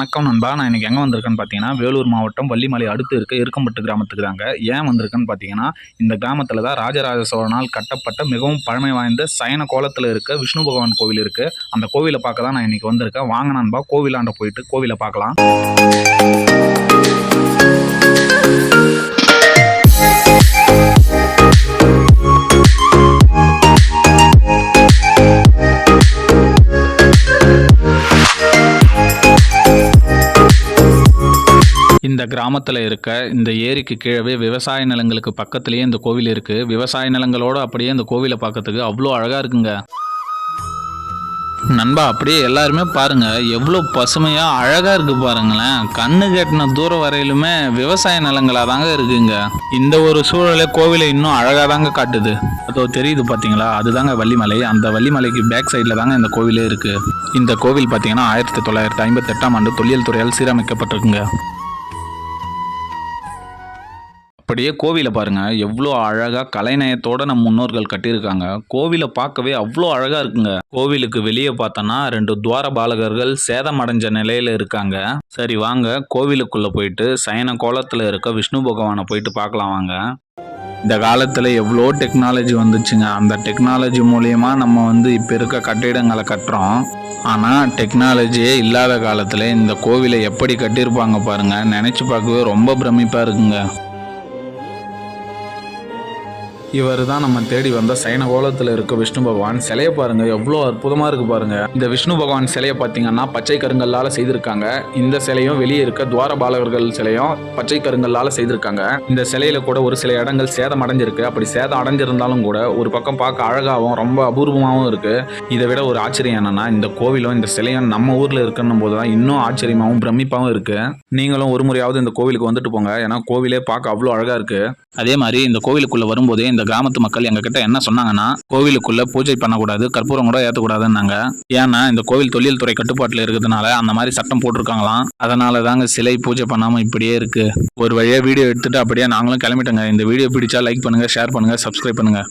வணக்கம் நண்பா. நான் இன்றைக்கி எங்கே வந்திருக்கேன்னு பார்த்தீங்கன்னா வேலூர் மாவட்டம் வள்ளிமலை அடுத்து இருக்க இருக்கம்பட்டு கிராமத்துக்கு தாங்க. ஏன் வந்திருக்கேன்னு பார்த்தீங்கன்னா இந்த கிராமத்தில் தான் ராஜராஜ சோழனால் கட்டப்பட்ட மிகவும் பழமை வாய்ந்த சயன கோலத்தில் இருக்க விஷ்ணு பகவான் கோவில் இருக்குது அந்த கோவிலை பார்க்க தான் நான் இன்னைக்கு வந்திருக்கேன். வாங்க நண்பா கோவிலாண்ட போயிட்டு கோவிலை பார்க்கலாம். இந்த கிராமத்தில் இருக்க இந்த ஏரிக்கு கீழவே விவசாய நிலங்களுக்கு பக்கத்துலேயே இந்த கோவில் இருக்குது விவசாய நிலங்களோட அப்படியே இந்த கோவிலை பார்க்கறதுக்கு அவ்வளோ அழகாக இருக்குங்க. நண்பா அப்படியே எல்லாருமே பாருங்க. எவ்வளோ பசுமையா அழகா இருக்கு பாருங்களேன். கண்ணு கட்டின தூரம் வரையிலுமே விவசாய நிலங்களா தாங்க இருக்குங்க. இந்த ஒரு சூழலை கோவிலை இன்னும் அழகா தாங்க காட்டுது. அதோ தெரியுது பாத்தீங்களா? அதுதாங்க வள்ளிமலை. அந்த வள்ளிமலைக்கு பேக் சைடில் தாங்க இந்த கோவிலே இருக்கு. இந்த கோவில் பார்த்தீங்கன்னா ஆயிரத்தி தொள்ளாயிரத்தி ஐம்பத்தி எட்டாம் ஆண்டு தொல்லியல் துறையால் சீரமைக்கப்பட்டிருக்குங்க. அப்படியே கோவிலை பாருங்கள் எவ்வளோ அழகாக கலைநயத்தோடு நம்ம முன்னோர்கள் கட்டியிருக்காங்க. கோவிலை பார்க்கவே அவ்வளோ அழகாக இருக்குங்க. கோவிலுக்கு வெளியே பார்த்தோன்னா ரெண்டு துவார பாலகர்கள் சேதமடைஞ்ச நிலையில் இருக்காங்க. சரி வாங்க. கோவிலுக்குள்ளே போயிட்டு சயன கோலத்தில் இருக்க விஷ்ணு பகவானை போயிட்டு பார்க்கலாம் வாங்க. இந்த காலத்தில் எவ்வளோ டெக்னாலஜி வந்துச்சுங்க. அந்த டெக்னாலஜி மூலயமா நம்ம வந்து இப்போ இருக்க கட்டிடங்களை கட்டுறோம். ஆனால் டெக்னாலஜியே இல்லாத காலத்தில் இந்த கோவிலை எப்படி கட்டியிருப்பாங்க பாருங்கள் நினச்சி பார்க்கவே ரொம்ப பிரமிப்பாக இருக்குங்க. இவர் தான் நம்ம தேடி வந்த சைன கோலத்தில் இருக்க விஷ்ணு பகவான். சிலையை பாருங்க எவ்வளோ அற்புதமாக இருக்கு பாருங்க. இந்த விஷ்ணு பகவான் சிலையை பார்த்தீங்கன்னா பச்சை கருங்கல்லால் செய்திருக்காங்க. இந்த சிலையும் வெளியே இருக்க துவார பாலகர்கள் சிலையும் பச்சை கருங்கல்லால் செய்திருக்காங்க. இந்த சிலையில கூட ஒரு சில இடங்கள் சேதம் அடைஞ்சிருக்கு. அப்படி சேதம் அடைஞ்சிருந்தாலும் கூட ஒரு பக்கம் பார்க்க அழகாகவும் ரொம்ப அபூர்வமாகவும் இருக்கு. இதை விட ஒரு ஆச்சரியம் என்னன்னா இந்த கோவிலும் இந்த சிலையும் நம்ம ஊரில் இருக்கணும் போது தான் இன்னும் ஆச்சரியமாகவும் பிரமிப்பாகவும் இருக்கு. நீங்களும் ஒரு முறையாவது இந்த கோவிலுக்கு வந்துட்டு போங்க. ஏன்னா கோவிலே பார்க்க அவ்வளோ அழகாக இருக்கு. அதே மாதிரி இந்த கோவிலுக்குள்ள வரும்போதே இந்த கிராமத்து மக்கள் எங்ககிட்ட என்ன சொன்னாங்கன்னா கோவிலுக்குள்ள பூஜை பண்ணக்கூடாது கற்பூரம் கூட ஏற்றக்கூடாதுன்னாங்க ஏன்னா இந்த கோவில் தொழில் துறை கட்டுப்பாட்டில் இருக்கிறதுனால அந்த மாதிரி சட்டம் போட்டிருக்காங்களாம். அதனால தாங்க சிலை பூஜை பண்ணாம இப்படியே இருக்கு. ஒரு வழியாக வீடியோ எடுத்துட்டு அப்படியே நாங்களும் கிளம்பிட்டோங்க. இந்த வீடியோ பிடிச்சா லைக் பண்ணுங்க ஷேர் பண்ணுங்க சப்ஸ்கிரைப் பண்ணுங்க.